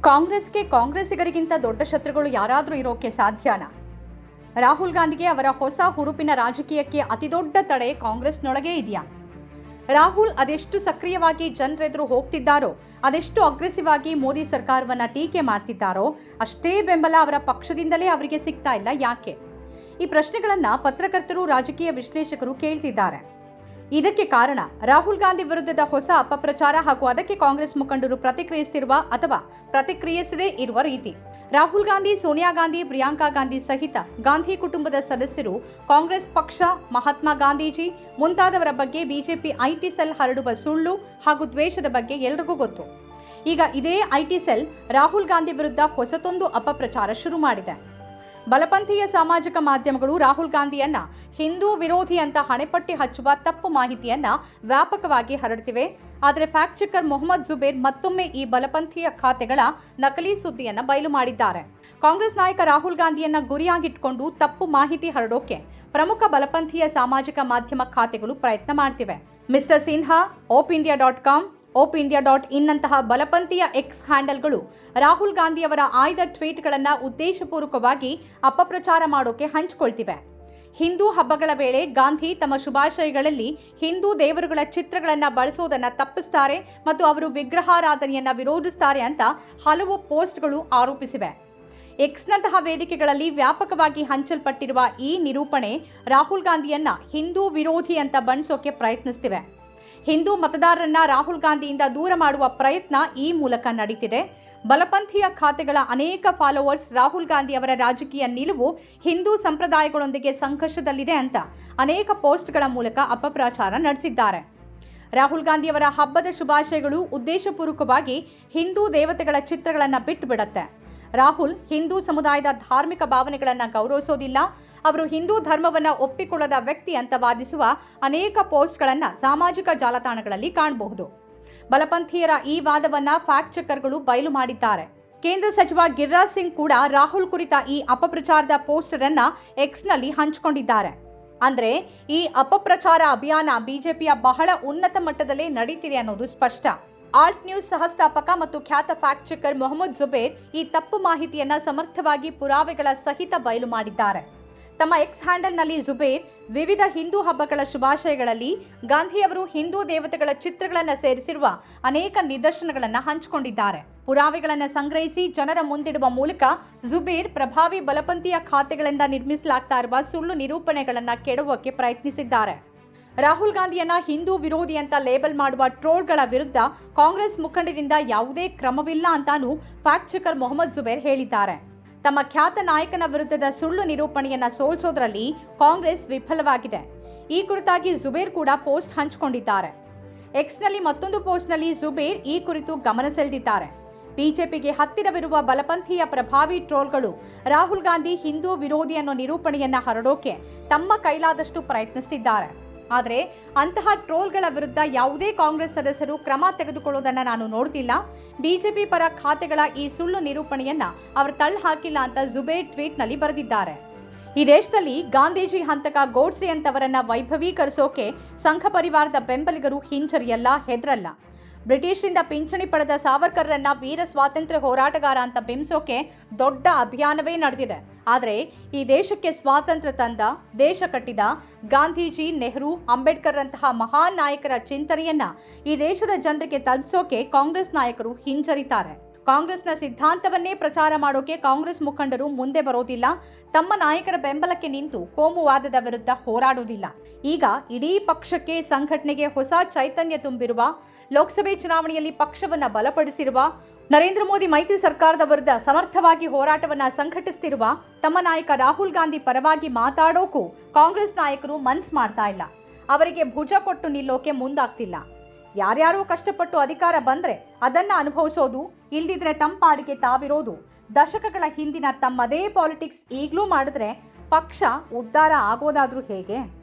ಕಾಂಗ್ರೆಸ್ಗೆ ಕಾಂಗ್ರೆಸ್ಸಿಗರಿಗಿಂತ ದೊಡ್ಡ ಶತ್ರುಗಳು ಯಾರಾದರೂ ಇರೋಕೆ ಸಾಧ್ಯನಾ? ರಾಹುಲ್ ಗಾಂಧಿಗೆ ಅವರ ಹೊಸ ಹುರುಪಿನ ರಾಜಕೀಯಕ್ಕೆ ಅತಿದೊಡ್ಡ ತಡೆ ಕಾಂಗ್ರೆಸ್ನೊಳಗೇ ಇದೆಯಾ? ರಾಹುಲ್ ಅದೆಷ್ಟು ಸಕ್ರಿಯವಾಗಿ ಜನರೆದುರು ಹೋಗ್ತಿದ್ದಾರೋ, ಅದೆಷ್ಟು ಅಗ್ರೆಸಿವ್ ಆಗಿ ಮೋದಿ ಸರ್ಕಾರವನ್ನ ಟೀಕೆ ಮಾಡ್ತಿದ್ದಾರೋ, ಅಷ್ಟೇ ಬೆಂಬಲ ಅವರ ಪಕ್ಷದಿಂದಲೇ ಅವರಿಗೆ ಸಿಗ್ತಾ ಇಲ್ಲ ಯಾಕೆ? ಈ ಪ್ರಶ್ನೆಗಳನ್ನ ಪತ್ರಕರ್ತರು, ರಾಜಕೀಯ ವಿಶ್ಲೇಷಕರು ಕೇಳ್ತಿದ್ದಾರೆ. ಇದಕ್ಕೆ ಕಾರಣ ರಾಹುಲ್ ಗಾಂಧಿ ವಿರುದ್ಧದ ಹೊಸ ಅಪಪ್ರಚಾರ ಹಾಗೂ ಅದಕ್ಕೆ ಕಾಂಗ್ರೆಸ್ ಮುಖಂಡರು ಪ್ರತಿಕ್ರಿಯಿಸುತ್ತಿರುವ ಅಥವಾ ಪ್ರತಿಕ್ರಿಯಿಸದೇ ಇರುವ ರೀತಿ. ರಾಹುಲ್ ಗಾಂಧಿ, ಸೋನಿಯಾ ಗಾಂಧಿ, ಪ್ರಿಯಾಂಕಾ ಗಾಂಧಿ ಸಹಿತ ಗಾಂಧಿ ಕುಟುಂಬದ ಸದಸ್ಯರು ಕಾಂಗ್ರೆಸ್ ಪಕ್ಷ, ಮಹಾತ್ಮ ಗಾಂಧೀಜಿ ಮುಂತಾದವರ ಬಗ್ಗೆ ಬಿಜೆಪಿ ಐಟಿ ಸೆಲ್ ಹರಡುವ ಸುಳ್ಳು ಹಾಗೂ ದ್ವೇಷದ ಬಗ್ಗೆ ಎಲ್ರಿಗೂ ಗೊತ್ತು. ಈಗ ಇದೇ ಐಟಿ ಸೆಲ್ ರಾಹುಲ್ ಗಾಂಧಿ ವಿರುದ್ಧ ಹೊಸತೊಂದು ಅಪಪ್ರಚಾರ ಶುರು ಮಾಡಿದೆ. ಬಲಪಂಥೀಯ ಸಾಮಾಜಿಕ ಮಾಧ್ಯಮಗಳು ರಾಹುಲ್ ಗಾಂಧಿಯನ್ನ ಹಿಂದೂ ವಿರೋಧಿ ಅಂತ ಹಣೆಪಟ್ಟಿ ಹಚ್ಚುವ ತಪ್ಪು ಮಾಹಿತಿಯನ್ನ ವ್ಯಾಪಕವಾಗಿ ಹರಡ್ತಿವೆ. ಆದರೆ ಫ್ಯಾಕ್ಟ್ ಚೆಕರ್ ಮೊಹಮ್ಮದ್ ಜುಬೇರ್ ಮತ್ತೊಮ್ಮೆ ಈ ಬಲಪಂಥೀಯ ಖಾತೆಗಳ ನಕಲಿ ಸುದ್ದಿಯನ್ನ ಬಯಲು ಮಾಡಿದ್ದಾರೆ. ಕಾಂಗ್ರೆಸ್ ನಾಯಕ ರಾಹುಲ್ ಗಾಂಧಿಯನ್ನ ಗುರಿಯಾಗಿಟ್ಕೊಂಡು ತಪ್ಪು ಮಾಹಿತಿ ಹರಡೋಕೆ ಪ್ರಮುಖ ಬಲಪಂಥೀಯ ಸಾಮಾಜಿಕ ಮಾಧ್ಯಮ ಖಾತೆಗಳು ಪ್ರಯತ್ನ ಮಾಡ್ತಿವೆ. Mister Sinha, Op India dot com, Op India dot ಇನ್ನಂತಹ ಬಲಪಂಥೀಯ ಎಕ್ಸ್ ಹ್ಯಾಂಡಲ್ಗಳು ರಾಹುಲ್ ಗಾಂಧಿಯವರ ಆಯ್ದ ಟ್ವೀಟ್ಗಳನ್ನು ಉದ್ದೇಶಪೂರ್ವಕವಾಗಿ ಅಪಪ್ರಚಾರ ಮಾಡೋಕೆ ಹಂಚಿಕೊಳ್ತಿವೆ. ಹಿಂದೂ ಹಬ್ಬಗಳ ವೇಳೆ ಗಾಂಧಿ ತಮ್ಮ ಶುಭಾಶಯಗಳಲ್ಲಿ ಹಿಂದೂ ದೇವರುಗಳ ಚಿತ್ರಗಳನ್ನು ಬಳಸೋದನ್ನ ತಪ್ಪಿಸ್ತಾರೆ ಮತ್ತು ಅವರು ವಿಗ್ರಹಾರಾಧನೆಯನ್ನ ವಿರೋಧಿಸ್ತಾರೆ ಅಂತ ಹಲವು ಪೋಸ್ಟ್ಗಳು ಆರೋಪಿಸಿವೆ. ಎಕ್ಸ್ನಂತಹ ವೇದಿಕೆಗಳಲ್ಲಿ ವ್ಯಾಪಕವಾಗಿ ಹಂಚಲ್ಪಟ್ಟಿರುವ ಈ ನಿರೂಪಣೆ ರಾಹುಲ್ ಗಾಂಧಿಯನ್ನ ಹಿಂದೂ ವಿರೋಧಿ ಅಂತ ಬಣ್ಸೋಕೆ ಪ್ರಯತ್ನಿಸ್ತಿವೆ. ಹಿಂದೂ ಮತದಾರರನ್ನ ರಾಹುಲ್ ಗಾಂಧಿಯಿಂದ ದೂರ ಮಾಡುವ ಪ್ರಯತ್ನ ಈ ಮೂಲಕ ನಡೀತಿದೆ. ಬಲಪಂಥೀಯ ಖಾತೆಗಳ ಅನೇಕ ಫಾಲೋವರ್ಸ್ ರಾಹುಲ್ ಗಾಂಧಿ ಅವರ ರಾಜಕೀಯ ನಿಲುವು ಹಿಂದೂ ಸಂಪ್ರದಾಯಗಳೊಂದಿಗೆ ಸಂಘರ್ಷದಲ್ಲಿದೆ ಅಂತ ಅನೇಕ ಪೋಸ್ಟ್ಗಳ ಮೂಲಕ ಅಪಪ್ರಚಾರ ನಡೆಸಿದ್ದಾರೆ. ರಾಹುಲ್ ಗಾಂಧಿಯವರ ಹಬ್ಬದ ಶುಭಾಶಯಗಳು ಉದ್ದೇಶಪೂರ್ವಕವಾಗಿ ಹಿಂದೂ ದೇವತೆಗಳ ಚಿತ್ರಗಳನ್ನು ಬಿಟ್ಟು ಬಿಡತ್ತೆ ರಾಹುಲ್ ಹಿಂದೂ ಸಮುದಾಯದ ಧಾರ್ಮಿಕ ಭಾವನೆಗಳನ್ನು ಗೌರವಿಸೋದಿಲ್ಲ. ಅವರು ಹಿಂದೂ ಧರ್ಮವನ್ನು ಒಪ್ಪಿಕೊಳ್ಳದ ವ್ಯಕ್ತಿ ಅಂತ ವಾದಿಸುವ ಅನೇಕ ಪೋಸ್ಟ್ಗಳನ್ನು ಸಾಮಾಜಿಕ ಜಾಲತಾಣಗಳಲ್ಲಿ ಕಾಣಬಹುದು. ಬಲಪಂಥೀಯರ ಈ ವಾದವನ್ನ ಫ್ಯಾಕ್ಟ್ ಚೆಕರ್ಗಳು ಬಯಲು ಮಾಡಿದ್ದಾರೆ. ಕೇಂದ್ರ ಸಚಿವ ಗಿರಿರಾಜ್ ಸಿಂಗ್ ಕೂಡ ರಾಹುಲ್ ಕುರಿತ ಈ ಅಪಪ್ರಚಾರದ ಪೋಸ್ಟರ್ ಅನ್ನ ಎಕ್ಸ್ನಲ್ಲಿ ಹಂಚಿಕೊಂಡಿದ್ದಾರೆ. ಅಂದ್ರೆ ಈ ಅಪಪ್ರಚಾರ ಅಭಿಯಾನ ಬಿಜೆಪಿಯ ಬಹಳ ಉನ್ನತ ಮಟ್ಟದಲ್ಲಿ ನಡೀತಿದೆ ಅನ್ನೋದು ಸ್ಪಷ್ಟ. ಆಲ್ಟ್ ನ್ಯೂಸ್ ಸಹಸ್ಥಾಪಕ ಮತ್ತು ಖ್ಯಾತ ಫ್ಯಾಕ್ಟ್ ಚೆಕರ್ ಮೊಹಮ್ಮದ್ ಜುಬೇರ್ ಈ ತಪ್ಪು ಮಾಹಿತಿಯನ್ನ ಸಮರ್ಥವಾಗಿ ಪುರಾವೆಗಳ ಸಹಿತ ಬಯಲು ಮಾಡಿದ್ದಾರೆ. ತಮ್ಮ ಎಕ್ಸ್ ಹ್ಯಾಂಡಲ್ನಲ್ಲಿ ಜುಬೇರ್ ವಿವಿಧ ಹಿಂದೂ ಹಬ್ಬಗಳ ಶುಭಾಶಯಗಳಲ್ಲಿ ಗಾಂಧಿಯವರು ಹಿಂದೂ ದೇವತೆಗಳ ಚಿತ್ರಗಳನ್ನು ಸೇರಿಸಿರುವ ಅನೇಕ ನಿದರ್ಶನಗಳನ್ನು ಹಂಚಿಕೊಂಡಿದ್ದಾರೆ. ಪುರಾವೆಗಳನ್ನು ಸಂಗ್ರಹಿಸಿ ಜನರ ಮುಂದಿಡುವ ಮೂಲಕ ಜುಬೇರ್ ಪ್ರಭಾವಿ ಬಲಪಂಥೀಯ ಖಾತೆಗಳಿಂದ ನಿರ್ಮಿಸಲಾಗ್ತಾ ಇರುವ ಸುಳ್ಳು ನಿರೂಪಣೆಗಳನ್ನು ಕೆಡುವಕ್ಕೆ ಪ್ರಯತ್ನಿಸಿದ್ದಾರೆ. ರಾಹುಲ್ ಗಾಂಧಿಯನ್ನ ಹಿಂದೂ ವಿರೋಧಿ ಅಂತ ಲೇಬಲ್ ಮಾಡುವ ಟ್ರೋಲ್ಗಳ ವಿರುದ್ಧ ಕಾಂಗ್ರೆಸ್ ಮುಖಂಡರಿಂದ ಯಾವುದೇ ಕ್ರಮವಿಲ್ಲ ಅಂತಾನು ಫ್ಯಾಕ್ಟ್ ಚೆಕರ್ ಮೊಹಮ್ಮದ್ ಜುಬೇರ್ ಹೇಳಿದ್ದಾರೆ. ತಮ್ಮ ಖ್ಯಾತ ನಾಯಕನ ವಿರುದ್ಧದ ಸುಳ್ಳು ನಿರೂಪಣೆಯನ್ನ ಸೋಲ್ಸೋದ್ರಲ್ಲಿ ಕಾಂಗ್ರೆಸ್ ವಿಫಲವಾಗಿದೆ. ಈ ಕುರಿತಾಗಿ ಜುಬೇರ್ ಕೂಡ ಪೋಸ್ಟ್ ಹಂಚಿಕೊಂಡಿದ್ದಾರೆ. ಎಕ್ಸ್ನಲ್ಲಿ ಮತ್ತೊಂದು ಪೋಸ್ಟ್ನಲ್ಲಿ ಜುಬೇರ್ ಈ ಕುರಿತು ಗಮನ ಸೆಳೆದಿದ್ದಾರೆ. ಬಿಜೆಪಿಗೆ ಹತ್ತಿರವಿರುವ ಬಲಪಂಥೀಯ ಪ್ರಭಾವಿ ಟ್ರೋಲ್ಗಳು ರಾಹುಲ್ ಗಾಂಧಿ ಹಿಂದೂ ವಿರೋಧಿ ಅನ್ನೋ ನಿರೂಪಣೆಯನ್ನ ಹರಡೋಕೆ ತಮ್ಮ ಕೈಲಾದಷ್ಟು ಪ್ರಯತ್ನಿಸುತ್ತಿದ್ದಾರೆ ಆದರೆ ಅಂತಹ ಟ್ರೋಲ್ಗಳ ವಿರುದ್ಧ ಯಾವುದೇ ಕಾಂಗ್ರೆಸ್ ಸದಸ್ಯರು ಕ್ರಮ ತೆಗೆದುಕೊಳ್ಳೋದನ್ನ ನಾನು ನೋಡ್ತಿಲ್ಲ. ಬಿಜೆಪಿ ಪರ ಖಾತೆಗಳ ಈ ಸುಳ್ಳು ನಿರೂಪಣೆಯನ್ನ ಅವರು ತಳ್ಳಿ ಹಾಕಿಲ್ಲ ಅಂತ ಜುಬೇರ್ ಟ್ವೀಟ್ನಲ್ಲಿ ಬರೆದಿದ್ದಾರೆ. ಈ ದೇಶದಲ್ಲಿ ಗಾಂಧೀಜಿ ಹಂತಕ ಗೋಡ್ಸೆ ವೈಭವೀಕರಿಸೋಕೆ ಸಂಘ ಪರಿವಾರದ ಬೆಂಬಲಿಗರು ಹಿಂಜರಿಯಲ್ಲ, ಹೆದರಲ್ಲ. ಬ್ರಿಟಿಷರಿಂದ ಪಿಂಚಣಿ ಪಡೆದ ಸಾವರ್ಕರ್ರನ್ನ ವೀರ ಸ್ವಾತಂತ್ರ್ಯ ಹೋರಾಟಗಾರ ಅಂತ ಬಿಂಬಿಸೋಕೆ ದೊಡ್ಡ ಅಭಿಯಾನವೇ ನಡೆದಿದೆ. ಆದರೆ ಈ ದೇಶಕ್ಕೆ ಸ್ವಾತಂತ್ರ್ಯ ತಂದ, ದೇಶ ಕಟ್ಟಿದ ಗಾಂಧೀಜಿ, ನೆಹರು, ಅಂಬೇಡ್ಕರ್ರಂತಹ ಮಹಾನ್ ನಾಯಕರ ಚಿಂತನೆಯನ್ನ ಈ ದೇಶದ ಜನರಿಗೆ ತಲುಪಿಸೋಕೆ ಕಾಂಗ್ರೆಸ್ ನಾಯಕರು ಹಿಂಜರಿತಾರೆ. ಕಾಂಗ್ರೆಸ್ನ ಸಿದ್ಧಾಂತವನ್ನೇ ಪ್ರಚಾರ ಮಾಡೋಕೆ ಕಾಂಗ್ರೆಸ್ ಮುಖಂಡರು ಮುಂದೆ ಬರೋದಿಲ್ಲ. ತಮ್ಮ ನಾಯಕರ ಬೆಂಬಲಕ್ಕೆ ನಿಂತು ಕೋಮುವಾದದ ವಿರುದ್ಧ ಹೋರಾಡುವುದಿಲ್ಲ. ಈಗ ಇಡೀ ಪಕ್ಷಕ್ಕೆ ಸಂಘಟನೆಗೆ ಹೊಸ ಚೈತನ್ಯ ತುಂಬಿರುವ ಲೋಕಸಭೆ ಚುನಾವಣೆಯಲ್ಲಿ ಪಕ್ಷವನ್ನ ಬಲಪಡಿಸಿರುವ ನರೇಂದ್ರ ಮೋದಿ ಮೈತ್ರಿ ಸರ್ಕಾರದ ವಿರುದ್ಧ ಸಮರ್ಥವಾಗಿ ಹೋರಾಟವನ್ನ ಸಂಘಟಿಸುತ್ತಿರುವ ತಮ್ಮ ನಾಯಕ ರಾಹುಲ್ ಗಾಂಧಿ ಪರವಾಗಿ ಮಾತಾಡೋಕು ಕಾಂಗ್ರೆಸ್ ನಾಯಕರು ಮನ್ಸ್ ಮಾಡ್ತಾ ಇಲ್ಲ. ಅವರಿಗೆ ಭುಜ ಕೊಟ್ಟು ನಿಲ್ಲೋಕೆ ಮುಂದಾಗ್ತಿಲ್ಲ. ಯಾರ್ಯಾರೋ ಕಷ್ಟಪಟ್ಟು ಅಧಿಕಾರ ಬಂದ್ರೆ ಅದನ್ನ ಅನುಭವಿಸೋದು, ಇಲ್ದಿದ್ರೆ ತಂಪಾಡಿಗೆ ತಾವಿರೋದು. ದಶಕಗಳ ಹಿಂದಿನ ತಮ್ಮದೇ ಪಾಲಿಟಿಕ್ಸ್ ಈಗಲೂ ಮಾಡಿದ್ರೆ ಪಕ್ಷ ಉದ್ಧಾರ ಆಗೋದಾದ್ರೂ ಹೇಗೆ?